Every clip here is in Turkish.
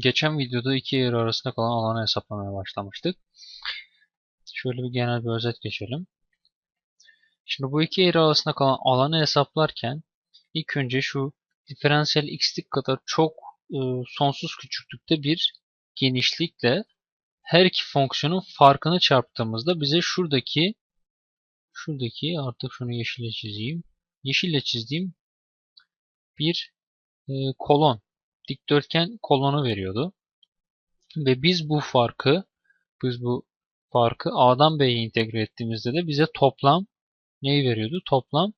geçen videoda iki yer arasında kalan alanı hesaplamaya başlamıştık. Şöyle bir genel bir özet geçelim. Şimdi bu iki eğri arasında kalan alanı hesaplarken ilk önce şu diferansiyel x'lik kadar çok e, sonsuz küçüklükte bir genişlikle her iki fonksiyonun farkını çarptığımızda bize şuradaki şuradaki artık şunu yeşille çizeyim. Yeşille çizdiğim bir e, kolon dikdörtgen kolonu veriyordu. Ve biz bu farkı biz bu farkı A'dan B'ye integre ettiğimizde de bize toplam neyi veriyordu? Toplam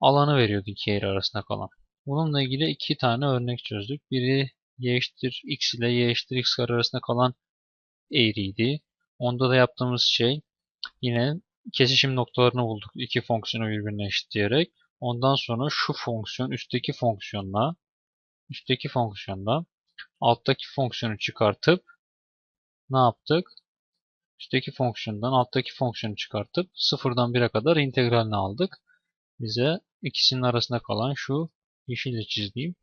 alanı veriyordu iki eğri arasında kalan. Bununla ilgili iki tane örnek çözdük. Biri y eşittir x ile y eşittir x arasında kalan eğriydi. Onda da yaptığımız şey yine kesişim noktalarını bulduk. iki fonksiyonu birbirine eşitleyerek. Ondan sonra şu fonksiyon üstteki fonksiyonla üstteki fonksiyonla alttaki fonksiyonu çıkartıp ne yaptık? Üstteki fonksiyondan alttaki fonksiyonu çıkartıp sıfırdan 1'e kadar integralini aldık. Bize ikisinin arasında kalan şu yeşille çizdiğim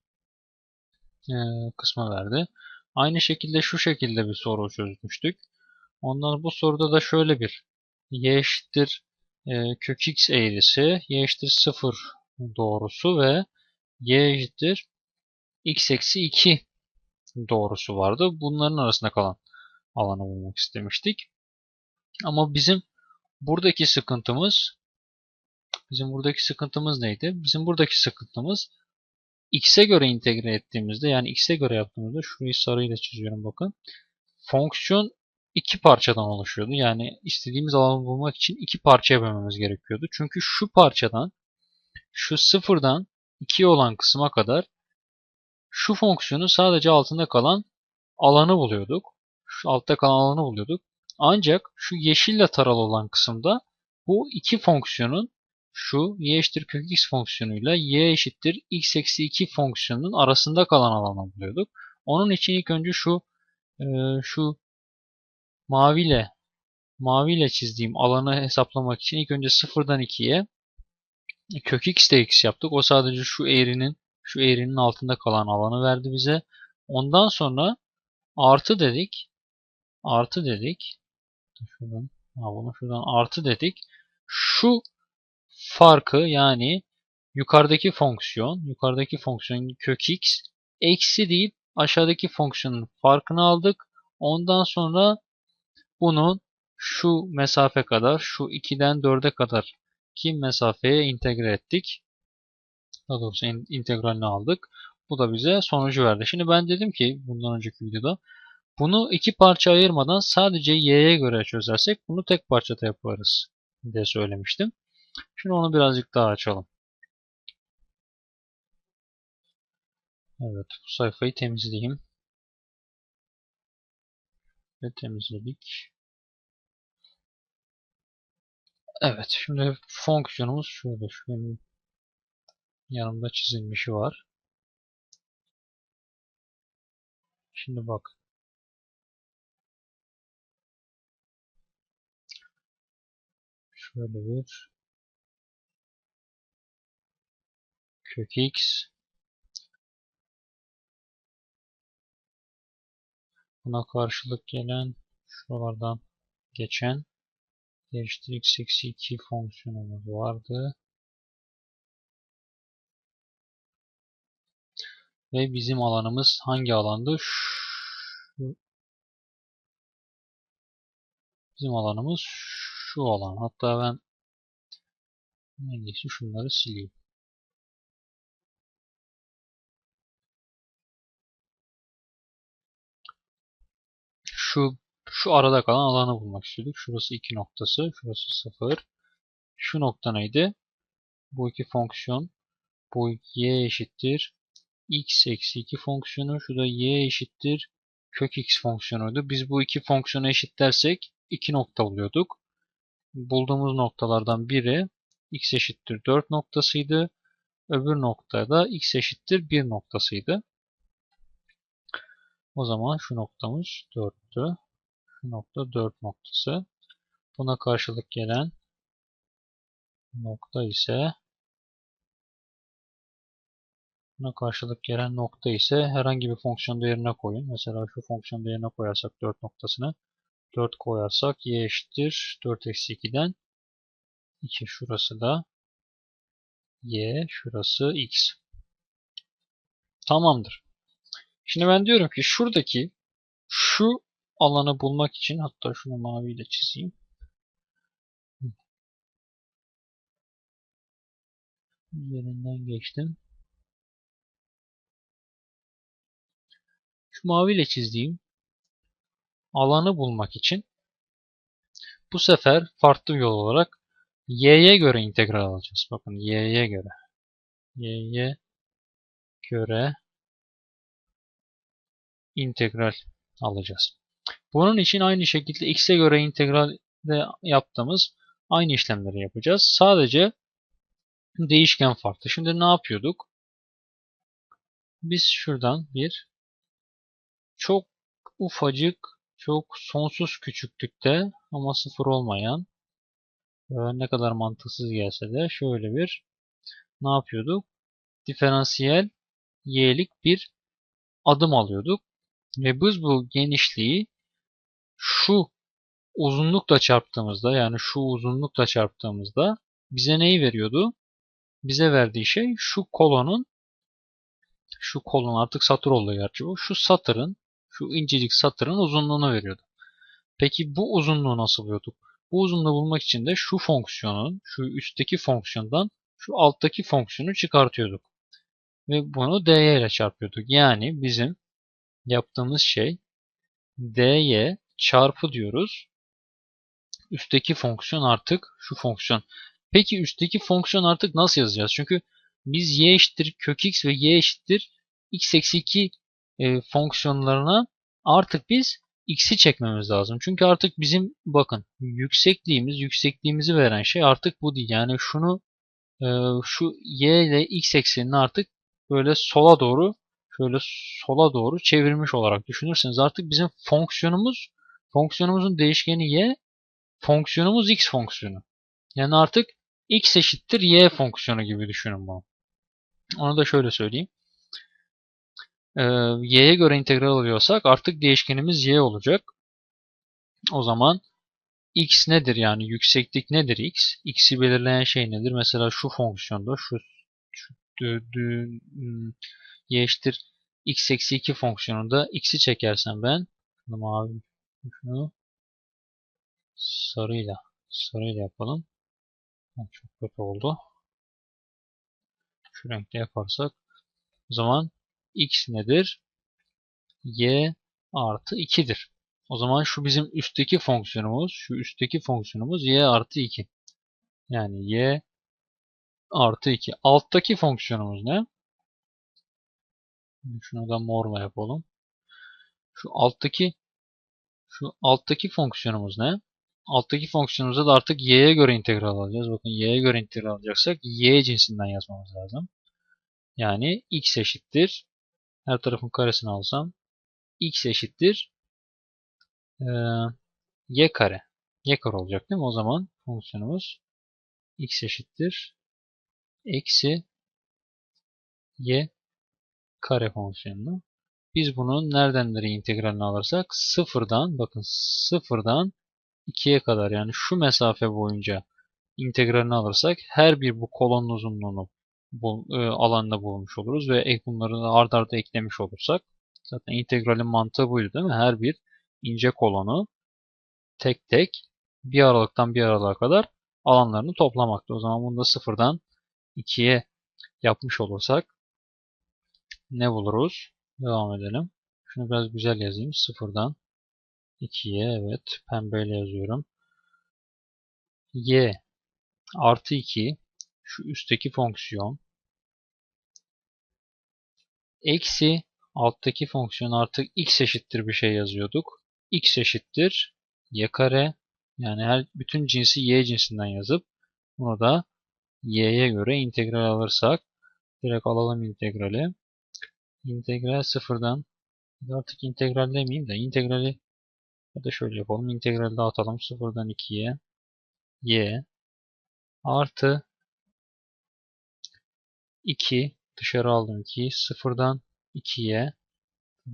e, kısmı verdi. Aynı şekilde şu şekilde bir soru çözmüştük. Ondan bu soruda da şöyle bir y eşittir e, kök x eğrisi, y eşittir 0 doğrusu ve y eşittir x eksi 2 doğrusu vardı. Bunların arasında kalan alanı bulmak istemiştik. Ama bizim buradaki sıkıntımız bizim buradaki sıkıntımız neydi? Bizim buradaki sıkıntımız x'e göre integre ettiğimizde yani x'e göre yaptığımızda şurayı sarıyla çiziyorum bakın. Fonksiyon iki parçadan oluşuyordu. Yani istediğimiz alanı bulmak için iki parçaya bölmemiz gerekiyordu. Çünkü şu parçadan şu sıfırdan 2 olan kısma kadar şu fonksiyonun sadece altında kalan alanı buluyorduk. Şu altta kalan alanı buluyorduk. Ancak şu yeşille taralı olan kısımda bu iki fonksiyonun şu y eşittir kök x fonksiyonuyla y eşittir x eksi 2 fonksiyonunun arasında kalan alanı buluyorduk. Onun için ilk önce şu e, şu maviyle maviyle çizdiğim alanı hesaplamak için ilk önce 0'dan 2'ye kök x de x yaptık. O sadece şu eğrinin şu eğrinin altında kalan alanı verdi bize. Ondan sonra artı dedik. Artı dedik. Şuradan, bunu şuradan artı dedik. Şu farkı yani yukarıdaki fonksiyon, yukarıdaki fonksiyon kök x eksi deyip aşağıdaki fonksiyonun farkını aldık. Ondan sonra bunun şu mesafe kadar, şu 2'den 4'e kadar ki mesafeye integre ettik. Daha doğrusu integralini aldık. Bu da bize sonucu verdi. Şimdi ben dedim ki bundan önceki videoda bunu iki parça ayırmadan sadece y'ye göre çözersek bunu tek parçada yaparız diye söylemiştim. Şimdi onu birazcık daha açalım. Evet bu sayfayı temizleyeyim. Ve temizledik. Evet şimdi fonksiyonumuz şurada. Şu yanımda çizilmişi var. Şimdi bak. Şöyle bir kök x buna karşılık gelen şuralardan geçen eşittir x eksi 2 fonksiyonumuz vardı. Ve bizim alanımız hangi alandı? Bizim alanımız şu alan. Hatta ben en iyisi şunları sileyim. Şu şu arada kalan alanı bulmak istiyorduk. Şurası 2 noktası, şurası 0. Şu nokta neydi? Bu iki fonksiyon bu y eşittir x eksi 2 fonksiyonu. Şu da y eşittir kök x fonksiyonuydu. Biz bu iki fonksiyonu eşitlersek 2 nokta buluyorduk. Bulduğumuz noktalardan biri x eşittir 4 noktasıydı. Öbür noktada x eşittir 1 noktasıydı. O zaman şu noktamız 4'tü. Şu nokta 4 noktası. Buna karşılık gelen nokta ise Buna karşılık gelen nokta ise herhangi bir fonksiyon değerine koyun. Mesela şu fonksiyon değerine koyarsak 4 noktasını 4 koyarsak y eşittir 4 eksi 2'den 2 şurası da y şurası x. Tamamdır. Şimdi ben diyorum ki şuradaki şu alanı bulmak için hatta şunu maviyle çizeyim. Üzerinden geçtim. Şu maviyle çizdiğim alanı bulmak için bu sefer farklı bir yol olarak y'ye göre integral alacağız. Bakın y'ye göre. y'ye göre integral alacağız. Bunun için aynı şekilde x'e göre integralde yaptığımız aynı işlemleri yapacağız. Sadece değişken farklı. Şimdi ne yapıyorduk? Biz şuradan bir çok ufacık, çok sonsuz küçüklükte ama sıfır olmayan ne kadar mantıksız gelse de şöyle bir ne yapıyorduk? Diferansiyel y'lik bir adım alıyorduk. Ve biz bu genişliği şu uzunlukla çarptığımızda yani şu uzunlukla çarptığımızda bize neyi veriyordu? Bize verdiği şey şu kolonun şu kolon artık satır oldu gerçi bu. Şu satırın şu incecik satırın uzunluğunu veriyordu. Peki bu uzunluğu nasıl buluyorduk? Bu uzunluğu bulmak için de şu fonksiyonun, şu üstteki fonksiyondan şu alttaki fonksiyonu çıkartıyorduk. Ve bunu dy ile çarpıyorduk. Yani bizim yaptığımız şey dy çarpı diyoruz. Üstteki fonksiyon artık şu fonksiyon. Peki üstteki fonksiyon artık nasıl yazacağız? Çünkü biz y eşittir kök x ve y eşittir x eksi 2 e, fonksiyonlarına artık biz x'i çekmemiz lazım. Çünkü artık bizim bakın yüksekliğimiz, yüksekliğimizi veren şey artık bu değil. Yani şunu e, şu y ile x eksenini artık böyle sola doğru şöyle sola doğru çevirmiş olarak düşünürseniz artık bizim fonksiyonumuz fonksiyonumuzun değişkeni y, fonksiyonumuz x fonksiyonu. Yani artık x eşittir y fonksiyonu gibi düşünün bunu. Onu da şöyle söyleyeyim. Ee, y'ye göre integral alıyorsak artık değişkenimiz y olacak. O zaman x nedir yani yükseklik nedir x? x'i belirleyen şey nedir? Mesela şu fonksiyonda şu, şu dü, dü, y eşittir x eksi 2 fonksiyonunda x'i çekersem ben mavi şunu sarıyla sarıyla yapalım. Çok kötü oldu. Şu renkte yaparsak o zaman x nedir? y artı 2'dir. O zaman şu bizim üstteki fonksiyonumuz, şu üstteki fonksiyonumuz y artı 2. Yani y artı 2. Alttaki fonksiyonumuz ne? Şunu da morla yapalım. Şu alttaki şu alttaki fonksiyonumuz ne? Alttaki fonksiyonumuzda da artık y'ye göre integral alacağız. Bakın y'ye göre integral alacaksak y cinsinden yazmamız lazım. Yani x eşittir. Her tarafın karesini alsam x eşittir e, y kare. y kare olacak değil mi? O zaman fonksiyonumuz x eşittir eksi y kare fonksiyonunu. Biz bunun nereden nereye integralini alırsak sıfırdan bakın sıfırdan 2'ye kadar yani şu mesafe boyunca integralini alırsak her bir bu kolonun uzunluğunu bu, e, alanında bulmuş oluruz ve bunları ard arda eklemiş olursak zaten integralin mantığı buydu değil mi? Her bir ince kolonu tek tek bir aralıktan bir aralığa kadar alanlarını toplamakta. O zaman bunu da sıfırdan 2'ye yapmış olursak ne buluruz? Devam edelim. Şunu biraz güzel yazayım. Sıfırdan 2'ye evet pembeyle yazıyorum. y artı 2 şu üstteki fonksiyon eksi alttaki fonksiyon artık x eşittir bir şey yazıyorduk. x eşittir y kare yani her bütün cinsi y cinsinden yazıp bunu da y'ye göre integral alırsak direkt alalım integrali. İntegral sıfırdan artık integral demeyeyim de integrali ya da şöyle yapalım. İntegrali dağıtalım. Sıfırdan 2'ye y artı 2 2 Dışarı aldım 2'yi. Sıfırdan 2'ye.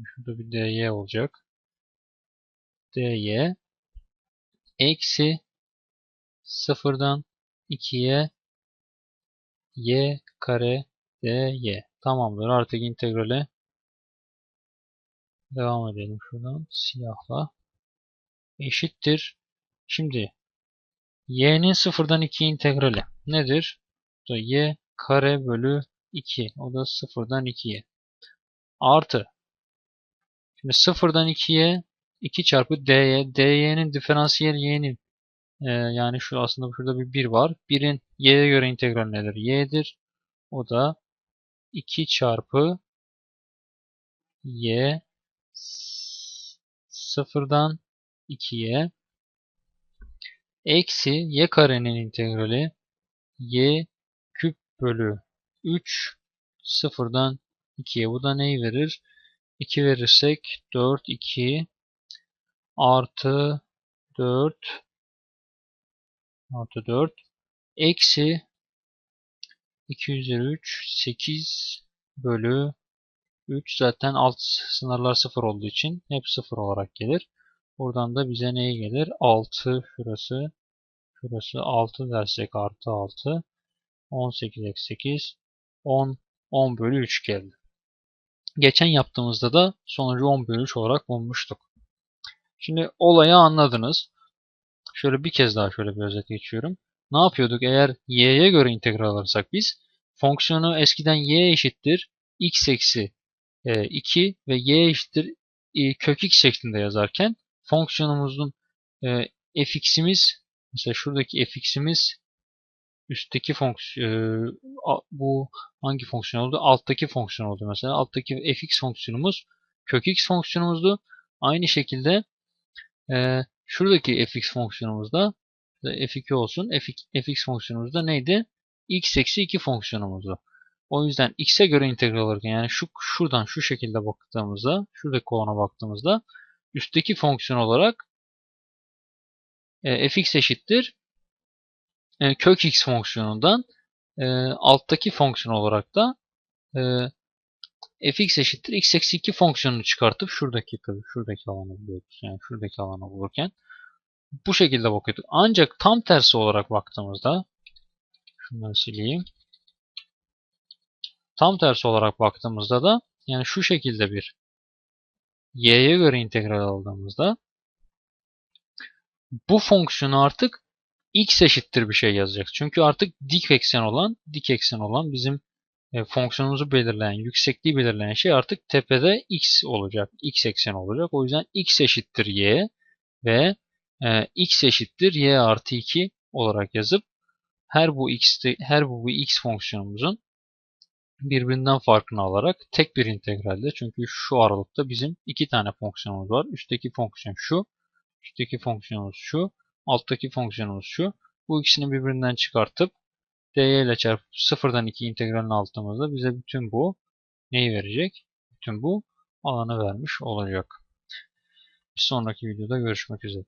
Şurada bir dy olacak. dy eksi sıfırdan 2'ye y kare dy. Tamamdır. Artık integrale devam edelim şuradan siyahla. Eşittir. Şimdi y'nin sıfırdan 2 integrali nedir? Y kare bölü 2. O da sıfırdan 2'ye. Artı. Şimdi sıfırdan 2'ye 2 çarpı dy. dy'nin diferansiyel y'nin e, yani şu aslında şurada bir 1 var. 1'in y'ye göre integral nedir? y'dir. O da 2 çarpı y sıfırdan 2'ye eksi y karenin integrali y bölü 3 sıfırdan 2'ye. Bu da neyi verir? 2 verirsek 4, 2 artı 4 artı 4 eksi 2 üzeri 3 8 bölü 3 zaten alt sınırlar 0 olduğu için hep 0 olarak gelir. Buradan da bize neye gelir? 6 şurası. Şurası 6 dersek artı 6. 18 eksi 8. 10. 10 bölü 3 geldi. Geçen yaptığımızda da sonucu 10 bölü 3 olarak bulmuştuk. Şimdi olayı anladınız. Şöyle bir kez daha şöyle bir özet geçiyorum. Ne yapıyorduk? Eğer y'ye göre integral alırsak biz fonksiyonu eskiden y eşittir x eksi 2 ve y eşittir kök x şeklinde yazarken fonksiyonumuzun e, fx'imiz mesela şuradaki fx'imiz üstteki fonksiyon e, bu hangi fonksiyon oldu? Alttaki fonksiyon oldu mesela. Alttaki fx fonksiyonumuz kök x fonksiyonumuzdu. Aynı şekilde e, şuradaki fx fonksiyonumuzda f2 olsun. fx fonksiyonumuzda neydi? x eksi 2 fonksiyonumuzdu. O yüzden x'e göre integral alırken yani şu şuradan şu şekilde baktığımızda şuradaki kolona baktığımızda üstteki fonksiyon olarak e, fx eşittir e, kök x fonksiyonundan e, alttaki fonksiyon olarak da e, fx eşittir x eksi 2 fonksiyonunu çıkartıp şuradaki tabii şuradaki alanı buluyoruz. Yani şuradaki alanı bulurken bu şekilde bakıyorduk. Ancak tam tersi olarak baktığımızda şunları sileyim. Tam tersi olarak baktığımızda da yani şu şekilde bir y'ye göre integral aldığımızda bu fonksiyonu artık x eşittir bir şey yazacak. Çünkü artık dik eksen olan, dik eksen olan bizim e, fonksiyonumuzu belirleyen, yüksekliği belirleyen şey artık tepede x olacak. x eksen olacak. O yüzden x eşittir y ve e, x eşittir y artı 2 olarak yazıp her bu x her bu, bu x fonksiyonumuzun birbirinden farkını alarak tek bir integralde çünkü şu aralıkta bizim iki tane fonksiyonumuz var. Üstteki fonksiyon şu, üstteki fonksiyonumuz şu, alttaki fonksiyonumuz şu. Bu ikisini birbirinden çıkartıp dy ile çarpıp sıfırdan 2 integralini aldığımızda bize bütün bu neyi verecek? Bütün bu alanı vermiş olacak. Bir sonraki videoda görüşmek üzere.